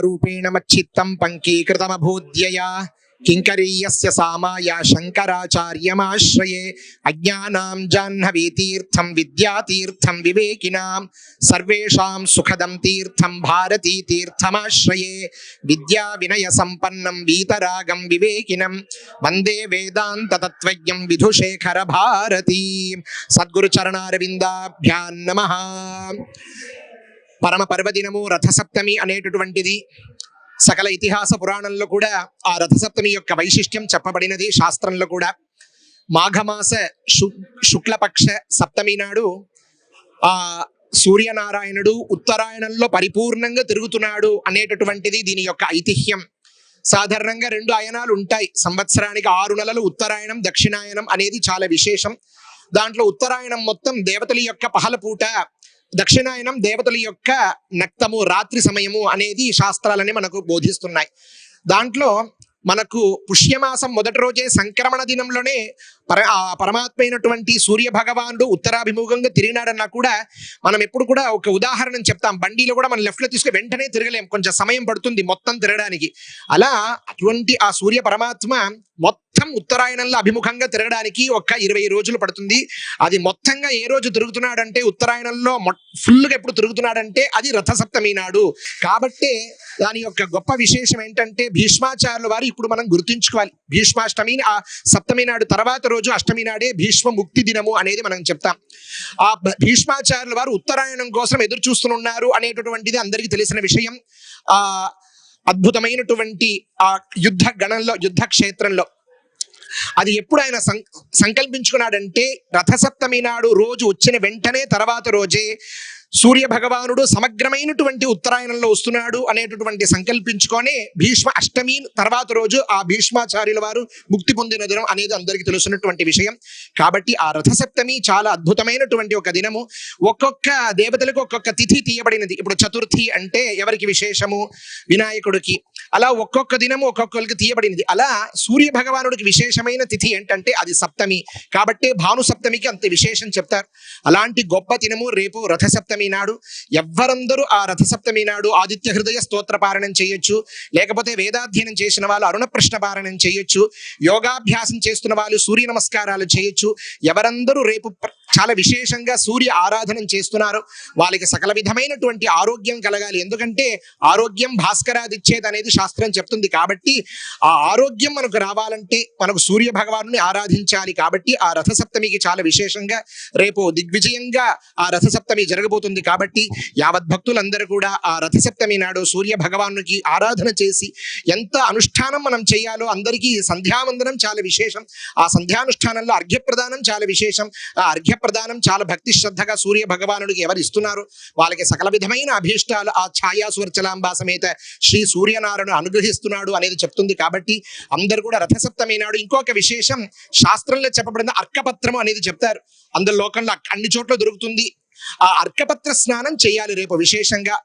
రూపేణ మచ్చిత్తం పంకీకృతమభూద్యయా. కింకరీయస్య సామాయ శంకరాచార్యమాశ్రయే. అజ్ఞానాం జాహ్నవీ తీర్థం విద్యాతీర్థం వివేకినాం. సర్వేషాం సుఖదం తీర్థం భారతీ తీర్థమాశ్రయే విద్యా వినయ సంపన్నం వీతరాగం వివేకినం. వందే వేదాంత తత్వజ్ఞం విధుశేఖర భారతీ. సద్గురు చరణారవిందాభ్యాన్ నమః. పరమ పర్వదినము రథసప్తమి అనేటటువంటిది సకల ఇతిహాస పురాణంలో కూడా ఆ రథసప్తమి యొక్క వైశిష్ట్యం చెప్పబడినది శాస్త్రంలో కూడా. మాఘమాస శు శుక్లపక్ష సప్తమి నాడు ఆ సూర్యనారాయణుడు ఉత్తరాయణంలో పరిపూర్ణంగా తిరుగుతున్నాడు అనేటటువంటిది దీని యొక్క ఐతిహ్యం. సాధారణంగా రెండు అయనాలు ఉంటాయి. సంవత్సరానికి ఆరు నెలలు ఉత్తరాయణం దక్షిణాయనం అనేది చాలా విశేషం. దాంట్లో ఉత్తరాయణం మొత్తం దేవతల యొక్క పహలపూట దక్షిణాయనం దేవతల యొక్క నక్తము రాత్రి సమయము అనేది శాస్త్రాలని మనకు బోధిస్తున్నాయి. దాంట్లో మనకు పుష్యమాసం మొదటి రోజే సంక్రమణ దినంలోనే పర ఆ పరమాత్మ అయినటువంటి సూర్య భగవానుడు ఉత్తరాభిముఖంగా తిరిగినాడన్నా కూడా మనం ఎప్పుడు కూడా ఒక ఉదాహరణ చెప్తాం. బండిలో కూడా మనం లెఫ్ట్లో తీసుకుని వెంటనే తిరగలేం. కొంచెం సమయం పడుతుంది మొత్తం తిరగడానికి. అలా అటువంటి ఆ సూర్య పరమాత్మ మొత్తం మొత్తం ఉత్తరాయణంలో అభిముఖంగా తిరగడానికి ఒక ఇరవై రోజులు పడుతుంది. అది మొత్తంగా ఏ రోజు తిరుగుతున్నాడంటే ఉత్తరాయణంలో ఫుల్గా ఎప్పుడు తిరుగుతున్నాడంటే అది రథసప్తమి నాడు. కాబట్టి దాని యొక్క గొప్ప విశేషం ఏంటంటే భీష్మాచార్యుల వారు ఇప్పుడు మనం గుర్తుంచుకోవాలి. భీష్మాష్టమి ఆ సప్తమి నాడు తర్వాత రోజు అష్టమి నాడే భీష్మ ముక్తి దినము అనేది మనం చెప్తాం. ఆ భీష్మాచార్యుల వారు ఉత్తరాయణం కోసం ఎదురు చూస్తున్నారు అనేటటువంటిది అందరికీ తెలిసిన విషయం. ఆ అద్భుతమైనటువంటి ఆ యుద్ధ గణంలో యుద్ధ క్షేత్రంలో అది ఎప్పుడు ఆయన సం సంకల్పించుకున్నాడంటే రథసప్తమి నాడు రోజు వచ్చిన వెంటనే తర్వాత రోజే సూర్య భగవానుడు సమగ్రమైనటువంటి ఉత్తరాయణంలో వస్తున్నాడు అనేటటువంటి సంకల్పించుకొని భీష్మ అష్టమి తర్వాత రోజు ఆ భీష్మాచార్యుల వారు ముక్తి పొందిన దినం అనేది అందరికీ తెలుసున్నటువంటి విషయం. కాబట్టి ఆ రథసప్తమి చాలా అద్భుతమైనటువంటి ఒక దినము. ఒక్కొక్క దేవతలకు ఒక్కొక్క తిథి తీయబడినది. ఇప్పుడు చతుర్థి అంటే ఎవరికి విశేషము? వినాయకుడికి. అలా ఒక్కొక్క దినము ఒక్కొక్కరికి తీయబడినది. అలా సూర్య భగవానుడికి విశేషమైన తిథి ఏంటంటే అది సప్తమి. కాబట్టి భాను సప్తమికి అంత విశేషం చెప్తారు. అలాంటి గొప్ప దినము రేపు రథసప్తమి నాడు ఎవ్వరందరూ ఆ రథసప్తమి నాడు ఆదిత్య హృదయ స్తోత్ర పారణం చేయొచ్చు. లేకపోతే వేదాధ్యయనం చేసిన వాళ్ళు అరుణ ప్రశ్న పారణం చేయొచ్చు. యోగాభ్యాసం చేస్తున్న వాళ్ళు సూర్య నమస్కారాలు చేయొచ్చు. ఎవరందరూ రేపు చాలా విశేషంగా సూర్య ఆరాధన చేస్తున్నారు. వాళ్ళకి సకల విధమైనటువంటి ఆరోగ్యం కలగాలి. ఎందుకంటే ఆరోగ్యం భాస్కరాదిచ్చేది అనేది శాస్త్రం చెప్తుంది. కాబట్టి ఆ ఆరోగ్యం మనకు రావాలంటే మనకు సూర్య భగవాను ఆరాధించాలి. కాబట్టి ఆ రథసప్తమికి చాలా విశేషంగా రేపు దిగ్విజయంగా ఆ రథసప్తమి జరగబోతుంది. కాబట్టి యావత్ భక్తులందరూ కూడా ఆ రథసప్తమి నాడు సూర్య భగవానుకి ఆరాధన చేసి ఎంత అనుష్ఠానం మనం చేయాలో అందరికీ సంధ్యావందనం చాలా విశేషం. ఆ సంధ్యానుష్ఠానంలో అర్ఘ్యప్రదానం చాలా విశేషం. ఆ ప్రధానం చాలా భక్తి శ్రద్ధగా సూర్య భగవానుడికి ఎవరు ఇస్తున్నారు వాళ్ళకి సకల విధమైన అభీష్టాలు ఆ ఛాయా సూర్చలాంబా సమేత శ్రీ సూర్యనారాయణ అనుగ్రహిస్తున్నాడు అనేది చెప్తుంది కాబట్టి అందరు కూడా రథసప్తమి నాడు ఇంకొక విశేషం శాస్త్రంలో చెప్పబడిన అర్కపత్రము అనేది చెప్తారు. అందులో లోకంలో అన్ని చోట్ల దొరుకుతుంది. ఆ అర్కపత్ర స్నానం చేయాలి రేపు విశేషంగా.